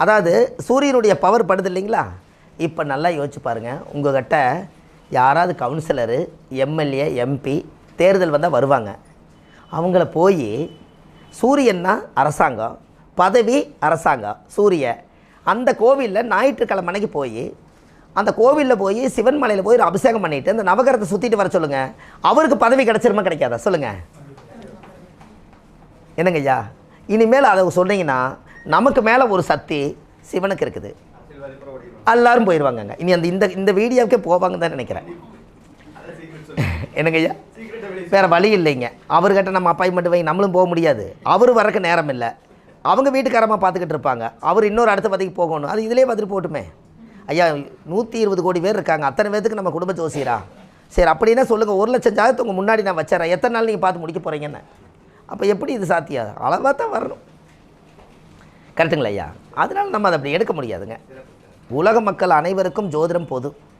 அதாவது சூரியனுடைய பவர் படுது இல்லைங்களா? இப்போ நல்லா யோசிச்சு பாருங்கள் உங்ககிட்ட யாராவது கவுன்சிலரு எம்எல்ஏ எம்பி தேர்தல் வந்தால் வருவாங்க. அவங்கள போய் சூரியன்னா அரசாங்கம் பதவி அரசாங்கம் சூரிய. அந்த கோவிலில் ஞாயிற்றுக்கிழமை அன்னைக்கு போய் அந்த கோவிலில் போய் சிவன் மலையில் போய் அபிஷேகம் பண்ணிட்டு அந்த நவகரத்தை சுற்றிட்டு வர சொல்லுங்கள் அவருக்கு பதவி கிடச்சிருமா கிடைக்காதா? சொல்லுங்கள் என்னங்கய்யா இனிமேல் அதை சொன்னீங்கன்னா நமக்கு மேலே ஒரு சக்தி சிவனுக்கு இருக்குது. எல்லாரும் போயிடுவாங்கங்க இனி அந்த இந்த இந்த வீடியோவுக்கே போவாங்க தான் நினைக்கிறேன். என்னங்க ஐயா? வேறு வழி இல்லைங்க. அவர்கிட்ட நம்ம அப்பாயின்மெண்ட் வாங்கி நம்மளும் போக முடியாது. அவர் வரக்கு நேரம் இல்லை. அவங்க வீட்டுக்காரமாக பார்த்துக்கிட்டு இருப்பாங்க. அவர் இன்னொரு அடுத்த பதவிக்கு போகணும். அது இதிலே பார்த்துட்டு போட்டுமே ஐயா நூற்றி இருபது கோடி பேர் இருக்காங்க. அத்தனை பேர்த்துக்கு நம்ம குடும்ப ஜோசியரா? சரி அப்படின்னா சொல்லுங்கள் ஒரு லட்சம் ஜாதகத்தை உங்கள் முன்னாடி நான் வச்சிடறேன் எத்தனை நாள் நீங்கள் பார்த்து முடிக்க போகிறீங்கன்னு அப்போ எப்படி இது சாத்தியா அளவாக தான் வரணும். கரெக்டுங்களா ஐயா. அதனால் நம்ம அதை அப்படி எடுக்க முடியாதுங்க. உலக மக்கள் அனைவருக்கும் ஜோதிடம் போதும்.